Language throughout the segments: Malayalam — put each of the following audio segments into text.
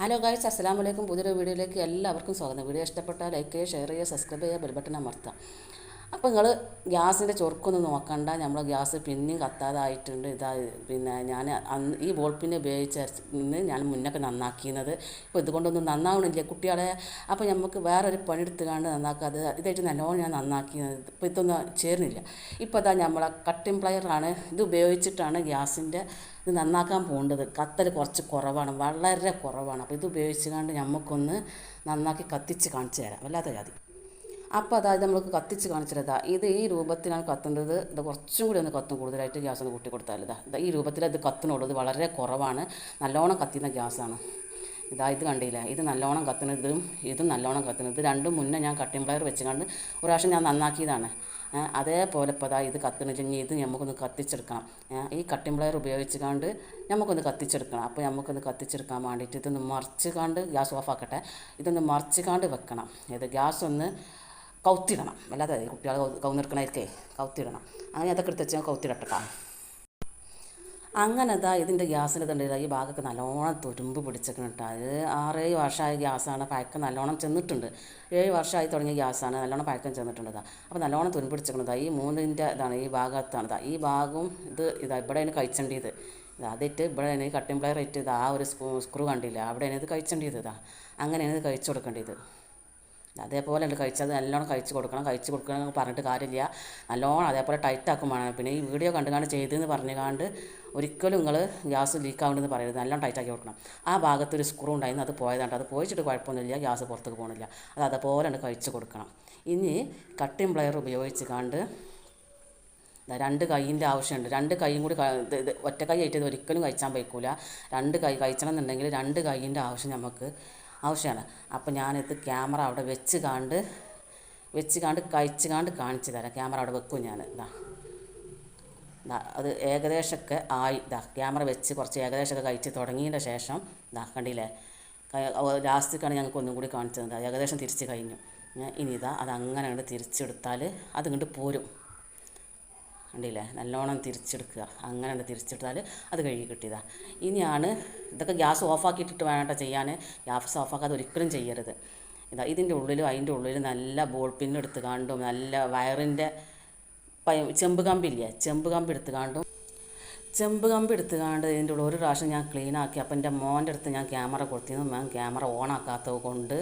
ഹലോ ഗായ്സ് അസ്സലാമു അലൈക്കും പുതിയൊരു വീഡിയോയിലേക്ക് എല്ലാവർക്കും സ്വാഗതം. വീഡിയോ ഇഷ്ടപ്പെട്ടാൽ ലൈക്ക് ചെയ്യുക ഷെയർ ചെയ്യുക സബ്സ്ക്രൈബ് ചെയ്യുക ബെൽബട്ടൺ അമർത്താം അപ്പോൾ നിങ്ങൾ ഗ്യാസിന്റെ ചൊറുക്കൊന്നും നോക്കണ്ട. നമ്മൾ ഗ്യാസ് പിന്നെയും കത്താതായിട്ടുണ്ട്. ഇതാ പിന്നെ ഞാൻ അന്ന് ഈ ബോൾ പിന്നെ ഉപയോഗിച്ച് ഞാൻ മുന്നൊക്കെ നന്നാക്കിയത് ഇപ്പോൾ ഇതുകൊണ്ടൊന്നും നന്നാവണില്ല കുട്ടികളെ. അപ്പോൾ നമുക്ക് വേറൊരു പണിയെടുത്ത് കണ്ട് നന്നാക്കുക. അത് ഇതായിട്ട് നല്ലോണം ഞാൻ നന്നാക്കിയത് ഇപ്പോൾ ഇതൊന്നും ചേർന്നില്ല ഇപ്പോൾ അതാ നമ്മളെ കട്ടിംഗ് പ്ലയറാണ് ഇത് ഉപയോഗിച്ചിട്ടാണ് ഗ്യാസിന്റെ ഇത് നന്നാക്കാൻ പോകേണ്ടത്. കത്തൽ കുറച്ച് കുറവാണ്. വളരെ കുറവാണ്. അപ്പോൾ ഇത് ഉപയോഗിച്ചുകൊണ്ട് നമുക്കൊന്ന് നന്നാക്കി കത്തിച്ച് കാണിച്ചു തരാം. വല്ലാത്ത ജാതി. അപ്പോൾ അതായത് നമ്മൾ കത്തിച്ച് കാണിച്ചിട്ടാ ഇത് ഈ രൂപത്തിലാണ് കത്തുന്നത്. ഇത് കുറച്ചും കൂടി ഒന്ന് കത്തും കൂടുതലായിട്ട് ഗ്യാസ് ഒന്ന് കൂട്ടി കൊടുത്താൽ ഇതാ ഇതാ ഈ രൂപത്തിൽ കത്തുന്നുള്ളൂ. ഇത് വളരെ കുറവാണ്. നല്ലോണം കത്തുന്ന ഗ്യാസാണ്. ഇതാ ഇത് കണ്ടില്ല? ഇത് നല്ലോണം കത്തുന്നതും ഇതും നല്ലോണം കത്തുന്നത്. രണ്ടും മുന്നേ ഞാൻ കട്ടിംഗ് പ്ലയർ വെച്ചുകൊണ്ട് ഒരു പ്രാവശ്യം ഞാൻ നന്നാക്കിയതാണ്. അതേപോലെ ഇപ്പോൾ അതാ ഇത് കത്തുന്നില്ലെങ്കിൽ ഇത് നമുക്കൊന്ന് കത്തിച്ചെടുക്കണം. ഈ കട്ടിംഗ് പ്ലയർ ഉപയോഗിച്ചുകൊണ്ട് നമുക്കൊന്ന് കത്തിച്ചെടുക്കണം. അപ്പോൾ നമുക്കൊന്ന് കത്തിച്ചെടുക്കാൻ വേണ്ടിയിട്ട് ഇതൊന്ന് മറിച്ച് കാണ്ട് ഗ്യാസ് ഓഫാക്കട്ടെ ഇതൊന്ന് മറിച്ച് കാണ്ട് വെക്കണം. ഇത് ഗ്യാസ് ഒന്ന് കൗത്തിടണം. അല്ലാതെ കുട്ടികൾ കൗന്നെടുക്കണമായിരിക്കേ കൗത്തിടണം. അങ്ങനെ അതൊക്കെ എടുത്ത് വെച്ചാൽ കൗത്തിടട്ടോ അങ്ങനെ ഇതാ ഇതിന്റെ ഗ്യാസിന്റെ തണ്ടിലായി ഈ ഭാഗമൊക്കെ നല്ലോണം തുരുമ്പ് പിടിച്ചൊക്കെ കേട്ടോ അത് ആറേഴ് വർഷമായ ഗ്യാസാണ്. പഴക്കം നല്ലോണം ചെന്നിട്ടുണ്ട്. ഏഴ് വർഷമായി തുടങ്ങിയ ഗ്യാസാണ്. നല്ലോണം പഴക്കം ചെന്നിട്ടുണ്ട് അപ്പോൾ നല്ലോണം തുരുമ്പ് പിടിച്ചേക്കണത് ഈ മൂന്നിന്റെ ഇതാണ് ഈ ഭാഗത്താണ് ഈ ഭാഗവും ഇത് ഇതാ ഇവിടെയാണ് കഴിച്ചേണ്ടത് അതിട്ട് ഇവിടെ ഈ കട്ടിംഗ് പ്ലെയർ ഇട്ട് ഇത് ആ ഒരു സ്ക്രൂ സ്ക്രൂ കണ്ടില്ല? അവിടെയാണ് ഇത് കഴിച്ചേണ്ടത് ഇതാ അങ്ങനെയാണ് ഇത് കഴിച്ചു കൊടുക്കേണ്ടത് അതേപോലെ ഉണ്ട് കഴിച്ചത് നല്ലോണം കഴിച്ച് കൊടുക്കണം കഴിച്ച് കൊടുക്കണം എന്ന് പറഞ്ഞിട്ട് കാര്യമില്ല. നല്ലോണം അതേപോലെ ടൈറ്റ് ആക്കും വേണം. പിന്നെ ഈ വീഡിയോ കണ്ടുകാണ്ട് ചെയ്തെന്ന് പറഞ്ഞുകാണ്ട് ഒരിക്കലും നിങ്ങൾ ഗ്യാസ് ലീക്ക് ആവുന്നതെന്ന് പറയരുത്. നല്ലോണം ടൈറ്റ് ആക്കി കൊടുക്കണം. ആ ഭാഗത്ത് ഒരു സ്ക്രൂ ഉണ്ടായിരുന്നു. അത് പോയതാണ് അത് പോയിച്ചിട്ട് കുഴപ്പമൊന്നുമില്ല. ഗ്യാസ് പുറത്തേക്ക് പോകണില്ല. അത് അതേപോലെ ഉണ്ട് കഴിച്ച് കൊടുക്കണം. ഇനി കട്ടിംഗ് പ്ലെയർ ഉപയോഗിച്ച് കണ്ട് രണ്ട് കൈയിന്റെ ആവശ്യമുണ്ട്. രണ്ട് കൈയും കൂടി ഒറ്റ കൈ ആയിട്ട് ഒരിക്കലും കഴിച്ചാൻ പറ്റില്ല രണ്ട് കൈ കഴിച്ചണം എന്നുണ്ടെങ്കിൽ രണ്ട് കൈയിന്റെ ആവശ്യം നമുക്ക് ആവശ്യമാണ്. അപ്പോൾ ഞാനിത് ക്യാമറ അവിടെ വെച്ച് കാണ്ട് വെച്ച് കാണ്ട് കഴിച്ച് കാണ്ട് കാണിച്ചു തരാം. ക്യാമറ അവിടെ വെക്കും ഞാൻ ഇതാ ഇതാ അത് ഏകദേശമൊക്കെ ആയി. ഇതാ ക്യാമറ വെച്ച് കുറച്ച് ഏകദേശമൊക്കെ കഴിച്ച് തുടങ്ങിയതിന്റെ ശേഷം ഇതാ കണ്ടില്ലേ? ലാസ്റ്റിക്കാണ് ഞങ്ങൾക്ക് ഒന്നും കൂടി കാണിച്ചത്. ഏകദേശം തിരിച്ച് കഴിഞ്ഞു. ഇനി ഇതാ അത് അങ്ങനെ അങ്ങോട്ട് തിരിച്ചെടുത്താൽ അത് ഇങ്ങോട്ട് പോരും. കണ്ടില്ലേ? നല്ലോണം തിരിച്ചെടുക്കുക. അങ്ങനെ തിരിച്ചെടുത്താൽ അത് കഴുകി കിട്ടിയതാ. ഇനിയാണ് ഇതൊക്കെ ഗ്യാസ് ഓഫാക്കിയിട്ടിട്ട് വേണം കേട്ടോ ചെയ്യാൻ ഗ്യാസ് ഓഫാക്കാതെ ഒരിക്കലും ചെയ്യരുത്. ഇതാ ഇതിന്റെ ഉള്ളിലും അതിന്റെ ഉള്ളിലും നല്ല ബോൾ പിന്നെടുത്ത് കാണ്ടും നല്ല വയറിന്റെ ചെമ്പ് കമ്പില്ലേ? ചെമ്പ് കമ്പ് എടുത്ത് കാണ്ടും ചെമ്പ് കമ്പി എടുത്ത് കാണ്ട് ഇതിന്റെ ഉള്ളിൽ ഒരു പ്രാവശ്യം ഞാൻ ക്ലീൻ ആക്കി അപ്പം എന്റെ മോന്റെ അടുത്ത് ഞാൻ ക്യാമറ കൊടുത്തിരുന്നു. ഞാൻ ക്യാമറ ഓൺ ആക്കാത്തത് കൊണ്ട്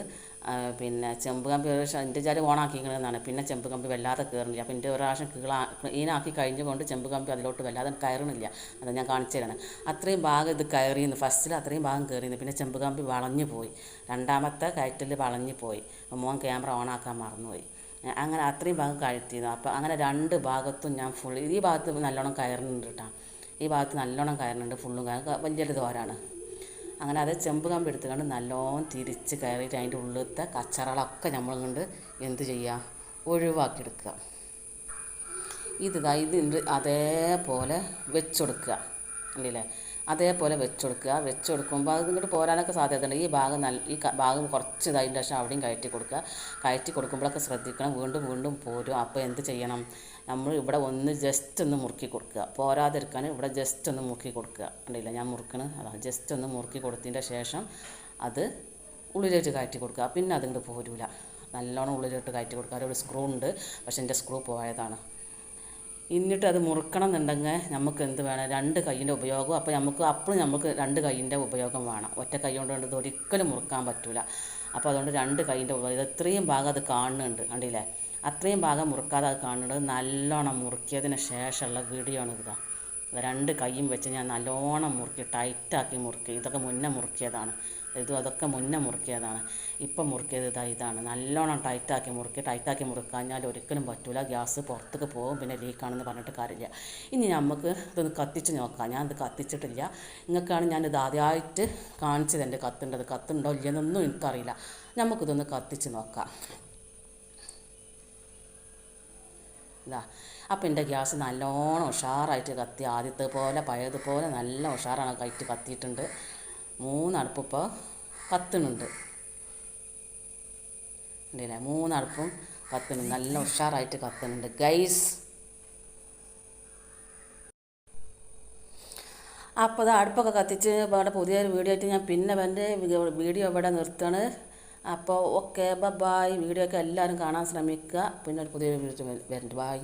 പിന്നെ ചെമ്പ് കമ്പി ഒരു പ്രാവശ്യം എന്റെ ചാരി ഓൺ ആക്കിക്കണമെന്നാണ് പിന്നെ ചെമ്പ് കമ്പി വല്ലാതെ കയറുന്നില്ല അപ്പം എന്റെ ഒരു പ്രാവശ്യം കീളാ ക്ലീനാക്കി കഴിഞ്ഞുകൊണ്ട് ചെമ്പ് കമ്പി അതിലോട്ട് വല്ലാതെ കയറണില്ല. അത് ഞാൻ കാണിച്ചു തരണം. അത്രയും ഭാഗം ഇത് കയറിയിരുന്നു. ഫസ്റ്റിൽ അത്രയും ഭാഗം കയറിയിരുന്നു. പിന്നെ ചെമ്പ് കമ്പി വളഞ്ഞു പോയി. രണ്ടാമത്തെ കയറ്റിൽ വളഞ്ഞു പോയി. മോൻ ക്യാമറ ഓൺ ആക്കാൻ മറന്നുപോയി. അങ്ങനെ അത്രയും ഭാഗം കഴുത്തിയിരുന്നു അപ്പോൾ അങ്ങനെ രണ്ട് ഭാഗത്തും ഞാൻ ഫുൾ ഈ ഭാഗത്ത് നല്ലോണം കയറുന്നുണ്ട് കേട്ടോ ഈ ഭാഗത്ത് നല്ലോണം കയറുന്നുണ്ട് ഫുള്ളും വലിയൊരു ദ്വാരാണ്. അങ്ങനെ അത് ചെമ്പ് കമ്പ് എടുത്തുകൊണ്ട് നല്ലോണം തിരിച്ച് കയറിയിട്ട് അതിന്റെ ഉള്ളിലത്തെ കച്ചറകളൊക്കെ നമ്മൾ കൊണ്ട് എന്ത് ചെയ്യുക ഒഴിവാക്കിയെടുക്കുക. ഇത് ഇതിണ്ട് അതേപോലെ വെച്ചെടുക്കുക. അല്ലേ അതേപോലെ വെച്ചെടുക്കുക. വെച്ചെടുക്കുമ്പോൾ അത് ഇങ്ങോട്ട് പോരാനൊക്കെ സാധ്യതയുണ്ട്. ഈ ഭാഗം നല്ല ഈ ഭാഗം കുറച്ച് ഇതായതിന്റെ ശേഷം അവിടെയും കയറ്റി കൊടുക്കുക. കയറ്റി കൊടുക്കുമ്പോഴൊക്കെ ശ്രദ്ധിക്കണം. വീണ്ടും വീണ്ടും പോരും. അപ്പോൾ എന്ത് ചെയ്യണം? നമ്മൾ ഇവിടെ ഒന്ന് ജസ്റ്റ് ഒന്ന് മുറുക്കി കൊടുക്കുക. പോരാതിരിക്കാൻ ഇവിടെ ജസ്റ്റ് ഒന്ന് മുറുക്കി കൊടുക്കുക. കണ്ടില്ല? ഞാൻ മുറുക്കണ്. അതാ ജസ്റ്റ് ഒന്ന് മുറുക്കി കൊടുത്തതിന്റെ ശേഷം അത് ഉള്ളിലേക്ക് കയറ്റി കൊടുക്കുക. പിന്നെ അതിങ്ങോട്ട് പോരൂല. നല്ലോണം ഉള്ളിലോട്ട് കയറ്റി കൊടുക്കുക. ഒരു സ്ക്രൂ ഉണ്ട്. പക്ഷെ എന്റെ സ്ക്രൂ പോയതാണ്. എന്നിട്ട് അത് മുറുക്കണം എന്നുണ്ടെങ്കിൽ നമുക്ക് എന്ത് വേണം? രണ്ട് കൈയിന്റെ ഉപയോഗം. അപ്പോൾ നമുക്ക് അപ്പോഴും നമുക്ക് രണ്ട് കൈയിന്റെ ഉപയോഗം വേണം. ഒറ്റ കൈ കൊണ്ട് ഒരിക്കലും മുറുക്കാൻ പറ്റില്ല അപ്പോൾ അതുകൊണ്ട് രണ്ട് കൈയിന്റെ ഉപയോഗം. ഇത് ഇത്രയും ഭാഗം അത് കാണുന്നുണ്ട്. കണ്ടില്ലേ? അത്രയും ഭാഗം മുറുക്കാതെ അത് കാണുന്നത് നല്ലോണം മുറുക്കിയതിന് ശേഷമുള്ള വീഡിയോ ആണ് ഇതാ രണ്ട് കൈയും വെച്ച് ഞാൻ നല്ലോണം മുറുക്കി ടൈറ്റാക്കി മുറുക്കി. ഇതൊക്കെ മുന്നേ മുറുക്കിയതാണ്. ഇതും അതൊക്കെ മുന്നേ മുറുക്കിയതാണ്. ഇപ്പം മുറുക്കിയത് ഇതാ ഇതാണ്. നല്ലോണം ടൈറ്റാക്കി മുറുക്കി ടൈറ്റാക്കി മുറുക്കാഞ്ഞാൽ ഒരിക്കലും പറ്റൂല. ഗ്യാസ് പുറത്തേക്ക് പോകും പിന്നെ ലീക്കാണെന്ന് പറഞ്ഞിട്ട് കാര്യമില്ല. ഇനി നമുക്ക് ഇതൊന്ന് കത്തിച്ച് നോക്കാം. ഞാൻ ഇത് കത്തിച്ചിട്ടില്ല. നിങ്ങൾക്കാണ് ഞാനിത് ആദ്യമായിട്ട് കാണിച്ചത് എന്റെ കത്തുണ്ടത് കത്തുണ്ടോ ഇല്ലെന്നൊന്നും എനിക്കറിയില്ല. നമുക്കിതൊന്ന് കത്തിച്ച് നോക്കാം. ഇതാ. അപ്പം എന്റെ ഗ്യാസ് നല്ലോണം ഉഷാറായിട്ട് കത്തി. ആദ്യത്തെ പോലെ പഴയതുപോലെ നല്ല ഉഷാറാണ് കയറ്റി കത്തിയിട്ടുണ്ട്. മൂന്നടുപ്പ് ഇപ്പോൾ കത്തുന്നുണ്ട്. ഉണ്ടല്ലേ? മൂന്നടുപ്പും കത്തുന്നുണ്ട്. നല്ല ഉഷാറായിട്ട് കത്തുന്നുണ്ട്. ഗൈസ്. അപ്പോൾ അത് അടുപ്പൊക്കെ കത്തിച്ച് ഇവിടെ പുതിയൊരു വീഡിയോ ആയിട്ട് ഞാൻ പിന്നെ എന്റെ വീഡിയോ ഇവിടെ നിർത്തുകയാണ്. അപ്പോൾ ഓക്കെ ബൈ വീഡിയോ ഒക്കെ എല്ലാവരും കാണാൻ ശ്രമിക്കുക. പിന്നെ ഒരു പുതിയ വീഡിയോ വരുന്നുണ്ട് ബൈ